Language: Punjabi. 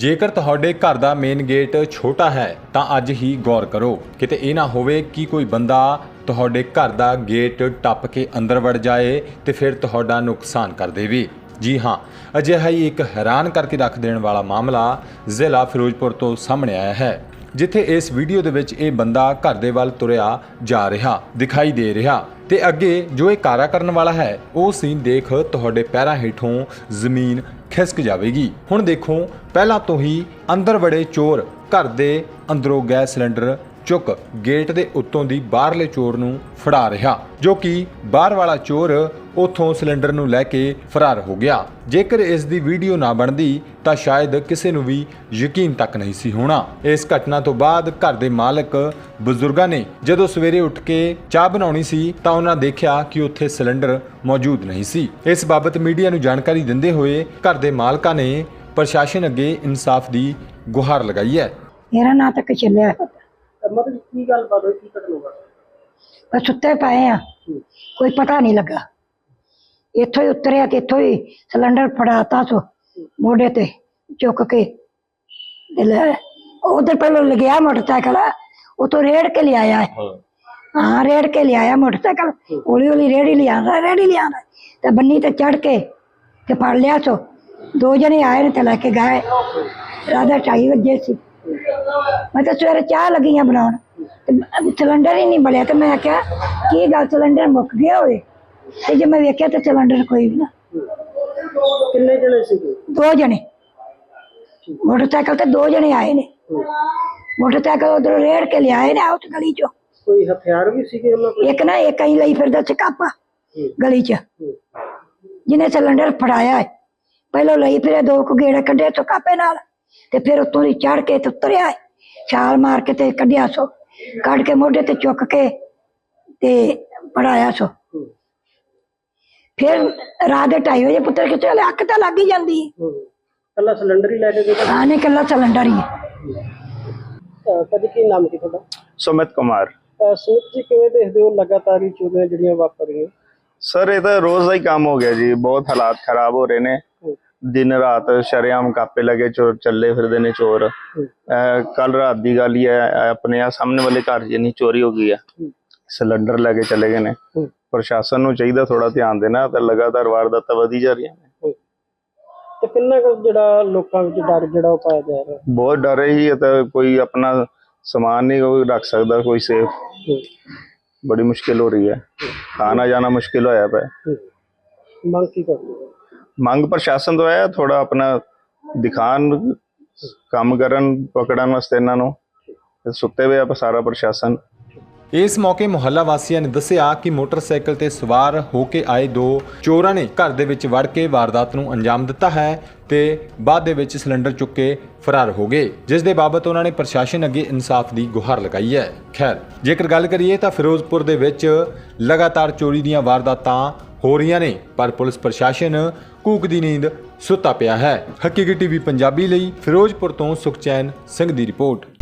ਜੇਕਰ ਤੁਹਾਡੇ ਘਰ ਦਾ ਮੇਨ ਗੇਟ ਛੋਟਾ ਹੈ, ਤਾਂ ਅੱਜ ਹੀ ਗੌਰ ਕਰੋ। ਕਿਤੇ ਇਹ ਨਾ ਹੋਵੇ ਕਿ ਕੋਈ ਬੰਦਾ ਤੁਹਾਡੇ ਘਰ ਦਾ ਗੇਟ ਟੱਪ ਕੇ ਅੰਦਰ ਵੜ ਜਾਏ ਤੇ ਫਿਰ ਤੁਹਾਡਾ ਨੁਕਸਾਨ ਕਰ ਦੇਵੇ। ਜੀ ਹਾਂ, ਅਜਿਹਾ ਹੀ ਇੱਕ ਹੈਰਾਨ ਕਰਕੇ ਰੱਖ ਦੇਣ ਵਾਲਾ ਮਾਮਲਾ ਜ਼ਿਲ੍ਹਾ ਫਿਰੋਜ਼ਪੁਰ ਤੋਂ ਸਾਹਮਣੇ ਆਇਆ ਹੈ। ਜਿੱਥੇ ਇਸ ਵੀਡੀਓ ਦੇ ਵਿੱਚ ਇਹ ਬੰਦਾ ਘਰ ਦੇ ਵੱਲ ਤੁਰਿਆ ਜਾ ਰਿਹਾ, ਦਿਖਾਈ ਦੇ ਰਿਹਾ। ਤੇ ਅੱਗੇ ਜੋ ਇਹ ਕਾਰਾ ਕਰਨ ਵਾਲਾ ਹੈ, ਉਹ ਸੀਨ ਦੇਖ ਤੁਹਾਡੇ ਪੈਰਾਂ ਹੇਠੋਂ ਜ਼ਮੀਨ ਖਿਸਕ ਜਾਵੇਗੀ। ਹੁਣ ਦੇਖੋ, ਪਹਿਲਾਂ ਤੋਂ ਹੀ ਅੰਦਰ ਵੜੇ ਚੋਰ ਘਰ ਦੇ ਅੰਦਰੋਂ ਗੈਸ ਸਿਲੰਡਰ ਚੁੱਕ ਗੇਟ ਦੇ ਉੱਤੋਂ ਦੀ ਬਾਹਰਲੇ ਚੋਰ ਨੂੰ ਫੜਾ ਰਿਹਾ, ਜੋ ਕਿ ਬਾਹਰ ਵਾਲਾ ਚੋਰ ਉਥੋਂ ਸਿਲੰਡਰ ਨੂੰ ਲੈ ਕੇ ਫਰਾਰ ਹੋ ਗਿਆ। ਜੇਕਰ ਇਸ ਦੀ ਵੀਡੀਓ ਨਾ ਬਣਦੀ, ਤਾਂ ਸ਼ਾਇਦ ਕਿਸੇ ਨੂੰ ਵੀ ਯਕੀਨ ਤੱਕ ਨਹੀਂ ਸੀ ਹੋਣਾ। ਇਸ ਘਟਨਾ ਤੋਂ ਬਾਅਦ ਘਰ ਦੇ ਮਾਲਕ ਬਜ਼ੁਰਗਾਂ ਨੇ ਜਦੋਂ ਸਵੇਰੇ ਉੱਠ ਕੇ ਚਾਹ ਬਣਾਉਣੀ ਸੀ, ਤਾਂ ਉਹਨਾਂ ਦੇਖਿਆ ਕਿ ਉੱਥੇ ਸਿਲੰਡਰ ਮੌਜੂਦ ਨਹੀਂ ਸੀ। ਇਸ ਬਾਬਤ ਮੀਡੀਆ ਨੂੰ ਜਾਣਕਾਰੀ ਦਿੰਦੇ ਹੋਏ ਘਰ ਦੇ ਮਾਲਕਾਂ ਨੇ ਪ੍ਰਸ਼ਾਸਨ ਅੱਗੇ ਇਨਸਾਫ ਦੀ ਗੁਹਾਰ ਲਗਾਈ ਹੈ। ਮੇਰਾ ਨਾਂ ਤਾਂ ਕਚਲਿਆ ਮਤਲਬ ਕੀ ਗੱਲ ਬਾਤ ਹੋਈ ਕੀ ਘਟਨਾ ਵਾਪਰੀ ਬਸ ਸੁੱਤੇ ਪਏ ਆ ਕੋਈ ਪਤਾ ਨਹੀਂ ਲੱਗਾ ਇੱਥੋਂ ਹੀ ਉਤਰਿਆ ਤੇ ਇੱਥੋਂ ਹੀ ਸਿਲੰਡਰ ਫੜਾਤਾ ਸੋ ਮੋਢੇ ਤੇ ਚੁੱਕ ਕੇ ਤੇ ਲੈ ਉਧਰ ਪਹਿਲਾਂ ਲਗਿਆ ਮੋਟਰਸਾਈਕਲ ਉਤੋਂ ਰੇੜ ਕੇ ਲਿਆਇਆ ਹਾਂ ਰੇੜ ਕੇ ਲਿਆਇਆ ਮੋਟਰਸਾਈਕਲ ਹੌਲੀ ਹੌਲੀ ਰੇੜੀ ਲਿਆਂਦਾ ਰੇੜੀ ਲਿਆਂਦਾ ਤੇ ਬੰਨੀ ਤੇ ਚੜ ਕੇ ਤੇ ਫੜ ਲਿਆ ਸੋ ਦੋ ਜਣੇ ਆਏ ਨੇ ਤੇ ਲੈ ਕੇ ਗਏ ਰਾਧਾ ਢਾਈ ਵਜੇ ਸੀ ਮੈਂ ਤਾਂ ਸਵੇਰੇ ਚਾਹ ਲੱਗੀਆਂ ਬਣਾਉਣ ਤੇ ਮ- ਸਿਲੰਡਰ ਹੀ ਨਹੀਂ ਬਲਿਆ ਤੇ ਮੈਂ ਕਿਹਾ ਕੀ ਗੱਲ ਸਿਲੰਡਰ ਮੁੱਕ ਗਿਆ ਹੋਵੇ ਤੇ ਜੇ ਮੈਂ ਵੇਖਿਆ ਤਾਂ ਸਿਲੰਡਰ ਕੋਈ ਵੀ ਨਾ ਕਿੰਨੇ ਜਣੇ ਸੀਗੇ ਦੋ ਜਣੇ ਮੋਟਰਸਾਈਕਲ ਤੇ ਦੋ ਜਣੇ ਆਏ ਨੇ ਮੋਟਰਸਾਈਕਲ ਉਧਰੋਂ ਰੇੜ ਕੇ ਲਿਆਏ ਨੇ ਉਸ ਗਲੀ ਚੋਂ ਕੋਈ ਹਥਿਆਰ ਵੀ ਸੀਗੇ ਉਹਨਾਂ ਕੋਲ ਇੱਕ ਨਾ ਇੱਕ ਹੀ ਲਈ ਫਿਰਦਾ ਸੀ ਕਾਪਾ ਗਲੀ 'ਚ ਜਿਹਨੇ ਸਿਲੰਡਰ ਫੜਾਇਆ ਹੈ ਪਹਿਲਾਂ ਲਈ ਫਿਰੇ ਦੋ ਕੁ ਗੇੜੇ ਕੱਢੇ ਤੋਂ ਕਾਪੇ ਨਾਲ ਤੇ ਫਿਰ ਉੱਤੋਂ ਦੀ ਚੜ ਕੇ ਤੇ ਉਤਰਿਆ। ਛਾਲ ਮਾਰ ਕੇ ਤੇ ਕੱਢਿਆ ਸੋ। ਕੱਢ ਕੇ ਮੋਢੇ ਤੇ ਚੁੱਕ ਕੇ ਤੇ ਪੜਾਇਆ ਸੋ। ਫਿਰ ਰਾਤ ਦੇ 2:30 ਵਜੇ ਪੁੱਤਰ ਕਿਤੇ ਹਲੇ ਅੱਖ ਤਾਂ ਲੱਗ ਹੀ ਜਾਂਦੀ। ਕੱਲਾ ਸਿਲੰਡਰ ਹੀ ਲੈ ਕੇ ਗਏ? ਹਾਂ ਨੇ ਕੱਲਾ ਸਿਲੰਡਰ ਹੀ ਹੈ। ਕਦੇ ਕੀ ਨਾਮ ਕੀ ਤੁਹਾਡਾ? ਸੁਮਿਤ ਕੁਮਾਰ। ਸੁਮਿਤ ਜੀ ਕਿਵੇਂ ਦੇਖਦੇ ਹੋ ਲਗਾਤਾਰ ਹੀ ਚੋਰੀਆਂ ਜਿਹੜੀਆਂ ਵਾਪਰ ਰਹੀਆਂ? ਸਰ ਇਹ ਤਾਂ ਰੋਜ਼ ਦਾ ਹੀ ਕੰਮ ਹੋ ਗਿਆ ਜੀ। ਬਹੁਤ ਹਾਲਾਤ ਖਰਾਬ ਹੋ ਰਹੇ ਨੇ। ਦਿਨ ਰਾਤ ਸ਼ਰੇਆਮ ਕਾਪੇ ਲਗੇ ਚੋਰ ਚੱਲੇ ਫਿਰਦੇ ਨੇ ਚੋਰ। ਕੱਲ ਰਾਤ ਦੀ ਗੱਲ ਹੀ ਹੈ ਆਪਣੇ ਆ ਸਾਹਮਣੇ ਵਾਲੇ ਘਰ ਜਿੰਨੀ ਚੋਰੀ ਹੋ ਗਈ ਹੈ। ਸਿਲੰਡਰ ਲੈ ਕੇ ਚਲੇ ਗਏ ਨੇ। ਪ੍ਰਸ਼ਾਸਨ ਨੂੰ ਚਾਹੀਦਾ ਥੋੜਾ ਧਿਆਨ ਦੇਣਾ ਤਾਂ ਲਗਾਤਾਰ ਵਾਰਦਾਤਾਂ ਵਧੀ ਜਾ ਰਹੀਆਂ ਨੇ। ਤੇ ਕਿੰਨਾ ਕੁ ਜਿਹੜਾ ਲੋਕਾਂ ਵਿੱਚ ਡਰ ਜਿਹੜਾ ਉਹ ਪਾਇਆ ਜਾ ਰਿਹਾ? ਬਹੁਤ ਡਰ ਹੀ ਹੈ ਤਾਂ ਕੋਈ ਆਪਣਾ ਸਮਾਨ ਨਹੀਂ ਕੋਈ ਰੱਖ ਸਕਦਾ ਕੋਈ ਸੇਫ। ਬੜੀ ਮੁਸ਼ਕਿਲ ਹੋ ਰਹੀ ਹੈ। ਆਣਾ ਜਾਣਾ ਮੁਸ਼ਕਿਲ ਹੋਇਆ ਪਿਆ। ਮੰਗ ਕੀ ਕਰਦੇ ਹੋ? ਮੰਗ ਪ੍ਰਸ਼ਾਸਨ ਤੋਂ ਹੈ ਥੋੜਾ ਆਪਣਾ ਦਿਖਾਣ ਕੰਮ ਕਰਨ, ਪਕੜਨ ਵਾਸਤੇ ਇਹਨਾਂ ਨੂੰ। ਸੁੱਤੇ ਹੋਏ ਆ ਸਾਰਾ ਪ੍ਰਸ਼ਾਸਨ। ਇਸ ਮੌਕੇ ਮੁਹੱਲਾ ਵਾਸੀਆਂ ਨੇ ਦੱਸਿਆ ਕਿ ਮੋਟਰਸਾਈਕਲ ਤੇ ਸਵਾਰ ਹੋ ਕੇ ਆਏ ਦੋ ਚੋਰਾਂ ਨੇ ਘਰ ਦੇ ਵਿੱਚ ਵੜ ਕੇ ਵਾਰਦਾਤ ਨੂੰ ਅੰਜਾਮ ਦਿੱਤਾ ਹੈ ਤੇ ਬਾਅਦ ਦੇ ਵਿੱਚ ਸਿਲੰਡਰ ਚੁੱਕ ਕੇ ਫਰਾਰ ਹੋ ਗਏ, ਜਿਸ ਦੇ ਬਾਬਤ ਉਹਨਾਂ ਨੇ ਪ੍ਰਸ਼ਾਸਨ ਅੱਗੇ ਇਨਸਾਫ ਦੀ ਗੁਹਾਰ ਲਗਾਈ ਹੈ। ਖੈਰ, ਜੇਕਰ ਗੱਲ ਕਰੀਏ ਤਾਂ ਫਿਰੋਜ਼ਪੁਰ ਦੇ ਵਿੱਚ ਲਗਾਤਾਰ ਚੋਰੀ ਦੀਆਂ ਵਾਰਦਾਤਾਂ ਹੋ ਰਹੀਆਂ ਨੇ, ਪਰ ਪੁਲਿਸ ਪ੍ਰਸ਼ਾਸਨ ਕੂਕ ਦੀ ਨੀਂਦ ਸੁੱਤਾ ਪਿਆ ਹੈ। ਹਕੀਕੀ ਟੀਵੀ ਪੰਜਾਬੀ ਲਈ ਫਿਰੋਜ਼ਪੁਰ ਤੋਂ ਸੁਖਚੈਨ ਸਿੰਘ ਦੀ ਰਿਪੋਰਟ।